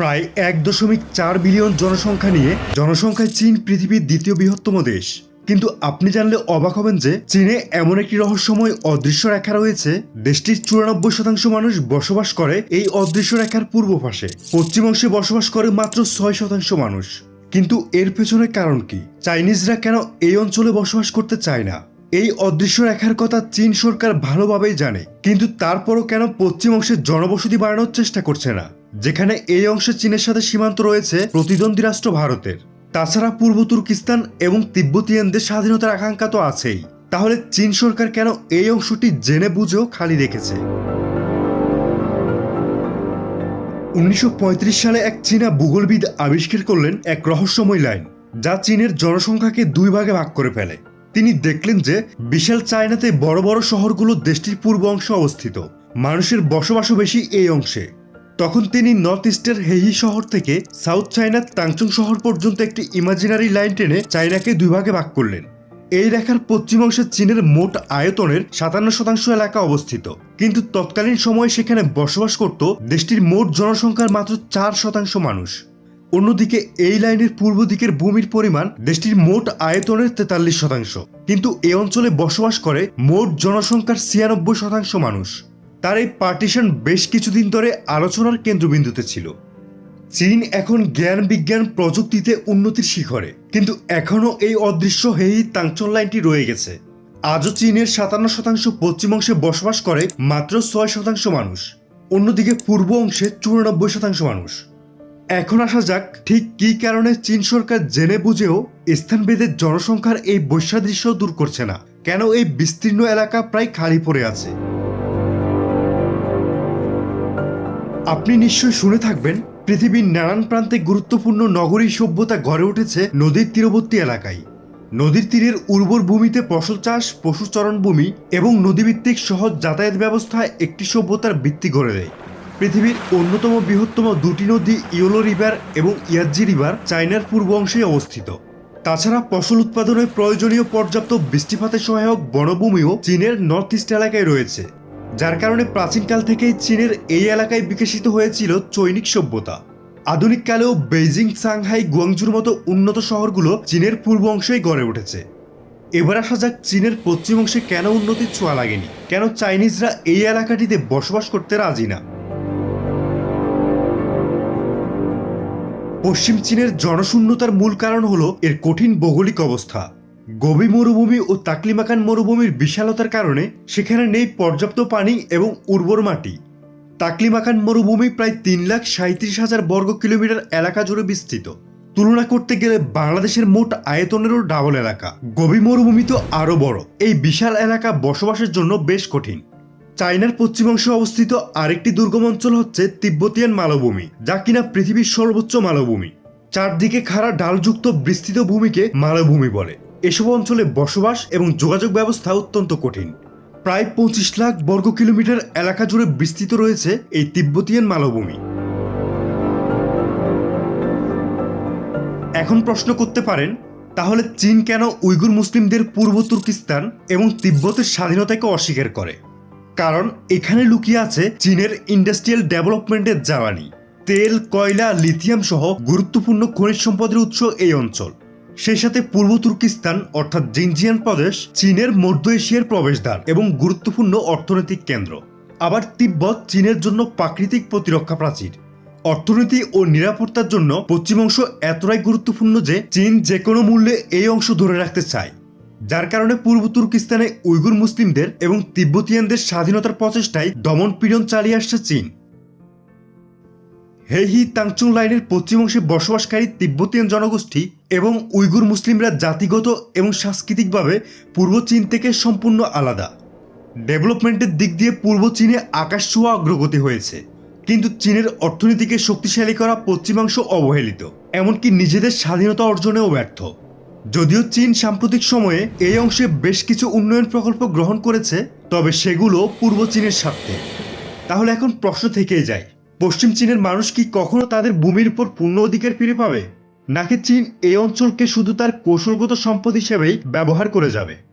প্রায় এক দশমিক চার বিলিয়ন জনসংখ্যা নিয়ে, জনসংখ্যায় চীন পৃথিবীর দ্বিতীয় বৃহত্তম দেশ। কিন্তু আপনি জানলে অবাক হবেন যে, চীনে এমন একটি রহস্যময় অদৃশ্য রেখা রয়েছে, দেশটির চুরানব্বই শতাংশ মানুষ বসবাস করে এই অদৃশ্য রেখার পূর্ব পাশে। পশ্চিম অংশে বসবাস করে মাত্র ছয় শতাংশ মানুষ। কিন্তু এর পেছনে কারণ কি? চাইনিজরা কেন এই অঞ্চলে বসবাস করতে চায় না? এই অদৃশ্য রেখার কথা চীন সরকার ভালোভাবেই জানে, কিন্তু তারপরও কেন পশ্চিম অংশে জনবসতি বাড়ানোর চেষ্টা করছে না? যেখানে এই অংশে চীনের সাথে সীমান্ত রয়েছে প্রতিদ্বন্দ্বী রাষ্ট্র ভারতের। তাছাড়া পূর্ব তুর্কিস্তান এবং তিব্বতীয়ানদের স্বাধীনতার আকাঙ্ক্ষা তো আছেই। তাহলে চীন সরকার কেন এই অংশটি জেনে বুঝেও খালি রেখেছে? উনিশশো পঁয়ত্রিশ সালে এক চীনা ভূগোলবিদ আবিষ্কার করলেন এক রহস্যময় লাইন, যা চীনের জনসংখ্যাকে দুই ভাগে ভাগ করে ফেলে। তিনি দেখলেন যে, বিশাল চায়নাতে বড় বড় শহরগুলো দেশটির পূর্ব অংশে অবস্থিত। মানুষের বসবাসও বেশি এই অংশে। তখন তিনি নর্থ ইস্টের হেহি শহর থেকে সাউথ চায়নার তাংচং শহর পর্যন্ত একটি ইমাজিনারি লাইন টেনে চায়নাকে দুই ভাগে ভাগ করলেন। এই রেখার পশ্চিম অংশে চীনের মোট আয়তনের সাতান্ন শতাংশ এলাকা অবস্থিত। কিন্তু তৎকালীন সময়ে সেখানে বসবাস করত দেশটির মোট জনসংখ্যার মাত্র চার শতাংশ মানুষ। অন্যদিকে এই লাইনের পূর্ব দিকের ভূমির পরিমাণ দেশটির মোট আয়তনের তেতাল্লিশ শতাংশ। কিন্তু এ অঞ্চলে বসবাস করে মোট জনসংখ্যার ছিয়ানব্বই শতাংশ মানুষ। তার এই পার্টিশন বেশ কিছুদিন ধরে আলোচনার কেন্দ্রবিন্দুতে ছিল। চীন এখন জ্ঞান বিজ্ঞান প্রযুক্তিতে উন্নতির শিখরে, কিন্তু এখনও এই অদৃশ্য হেই তাংচন লাইনটি রয়ে গেছে। আজও চীনের সাতান্ন শতাংশ পশ্চিম অংশে বসবাস করে মাত্র ছয় শতাংশ মানুষ, অন্যদিকে পূর্ব অংশে চুরানব্বই শতাংশ মানুষ। এখন আসা যাক ঠিক কী কারণে চীন সরকার জেনে বুঝেও স্থানভেদে জনসংখ্যার এই বৈসাদৃশ্য দূর করছে না, কেন এই বিস্তীর্ণ এলাকা প্রায় খালি পড়ে আছে। আপনি নিশ্চয়ই শুনে থাকবেন, পৃথিবীর নানান প্রান্তে গুরুত্বপূর্ণ নগরী সভ্যতা গড়ে উঠেছে নদীর তীরবর্তী এলাকায়। নদীর তীরের উর্বর ভূমিতে ফসল চাষ পশুচরণ ভূমি এবং নদীভিত্তিক সহজ যাতায়াত ব্যবস্থা একটি সভ্যতার ভিত্তি গড়ে দেয়। পৃথিবীর অন্যতম বৃহত্তম দুটি নদী ইয়োলো রিভার এবং ইয়াজ্জি রিভার চায়নার পূর্ব অংশে অবস্থিত। তাছাড়া ফসল উৎপাদনে প্রয়োজনীয় পর্যাপ্ত বৃষ্টিপাতের সহায়ক বনভূমিও চীনের নর্থ ইস্ট এলাকায় রয়েছে। যার কারণে প্রাচীনকাল থেকেই চীনের এই এলাকায় বিকশিত হয়েছিল চৈনিক সভ্যতা। আধুনিক কালেও বেইজিং, সাংহাই গুয়াংজুর মতো উন্নত শহরগুলো চীনের পূর্ব অংশেই গড়ে উঠেছে। এবার আসা যাক চীনের পশ্চিম অংশে কেন উন্নতির ছোঁয়া লাগেনি? কেন চাইনিজরা এই এলাকাটিতে বসবাস করতে রাজি না? পশ্চিম চীনের জনশূন্যতার মূল কারণ হলো এর কঠিন ভৌগোলিক অবস্থা। গভী মরুভূমি ও তাকলিমাকান মরুভূমির বিশালতার কারণে সেখানে নেই পর্যাপ্ত পানি এবং উর্বর মাটি। তাকলিমাকান মরুভূমি প্রায় তিন লাখ সাঁত্রিশ হাজার বর্গ কিলোমিটার এলাকা জুড়ে বিস্তৃত। তুলনা করতে গেলে বাংলাদেশের মোট আয়তনেরও ডাবল এলাকা। গভীর মরুভূমি তো আরও বড়। এই বিশাল এলাকা বসবাসের জন্য বেশ কঠিন। চায়নার পশ্চিম অংশে অবস্থিত আরেকটি দুর্গম অঞ্চল হচ্ছে তিব্বতিয়ান মালভূমি, যা কিনা পৃথিবীর সর্বোচ্চ মালভূমি। চারদিকে খাড়া ডালযুক্ত বিস্তৃত ভূমিকে মালভূমি বলে। এসব অঞ্চলে বসবাস এবং যোগাযোগ ব্যবস্থা অত্যন্ত কঠিন। প্রায় পঁচিশ লাখ বর্গ কিলোমিটার এলাকা জুড়ে বিস্তৃত রয়েছে এই তিব্বতিয়ান মালভূমি। এখন প্রশ্ন করতে পারেন, তাহলে চীন কেন উইগুর মুসলিমদের পূর্ব তুর্কিস্তান এবং তিব্বতের স্বাধীনতাকে অস্বীকার করে? কারণ এখানে লুকিয়ে আছে চীনের ইন্ডাস্ট্রিয়াল ডেভেলপমেন্টের জ্বালানি। তেল, কয়লা, লিথিয়াম সহ গুরুত্বপূর্ণ খনিজ সম্পদের উৎস এই অঞ্চল। সেই সাথে পূর্ব তুর্কিস্তান, অর্থাৎ জিনজিয়ান প্রদেশ, চীনের মধ্য এশিয়ার প্রবেশদ্বার এবং গুরুত্বপূর্ণ অর্থনৈতিক কেন্দ্র। আবার তিব্বত চীনের জন্য প্রাকৃতিক প্রতিরক্ষা প্রাচীর। অর্থনীতি ও নিরাপত্তার জন্য পশ্চিম অংশ এতটাই গুরুত্বপূর্ণ যে চীন যে কোনো মূল্যে এই অংশ ধরে রাখতে চায়। যার কারণে পূর্ব তুর্কিস্তানে উইগুর মুসলিমদের এবং তিব্বতিয়ানদের স্বাধীনতার প্রচেষ্টায় দমন পীড়ন চালিয়ে আসছে চীন। হেহি তাংচুং লাইনের পশ্চিম অংশে বসবাসকারী তিব্বতিয়ান জনগোষ্ঠী এবং উইগুর মুসলিমরা জাতিগত এবং সাংস্কৃতিকভাবে পূর্ব চীন থেকে সম্পূর্ণ আলাদা। ডেভেলপমেন্টের দিক দিয়ে পূর্ব চীনে আকাশ ছোঁয়া অগ্রগতি হয়েছে, কিন্তু চীনের অর্থনীতিকে শক্তিশালী করা পশ্চিমাংশ অবহেলিত, এমনকি নিজেদের স্বাধীনতা অর্জনেও ব্যর্থ। যদিও চীন সাম্প্রতিক সময়ে এই অংশে বেশ কিছু উন্নয়ন প্রকল্প গ্রহণ করেছে, তবে সেগুলো পূর্ব চীনের স্বার্থে। তাহলে এখন প্রশ্ন থেকেই যায় পশ্চিম চীনের মানুষ কি কখনো তাদের ভূমির উপর পূর্ণ অধিকার ফিরে পাবে? নাকি চীন এই অঞ্চলকে শুধু তার কৌশলগত সম্পদ হিসেবেই ব্যবহার করে যাবে?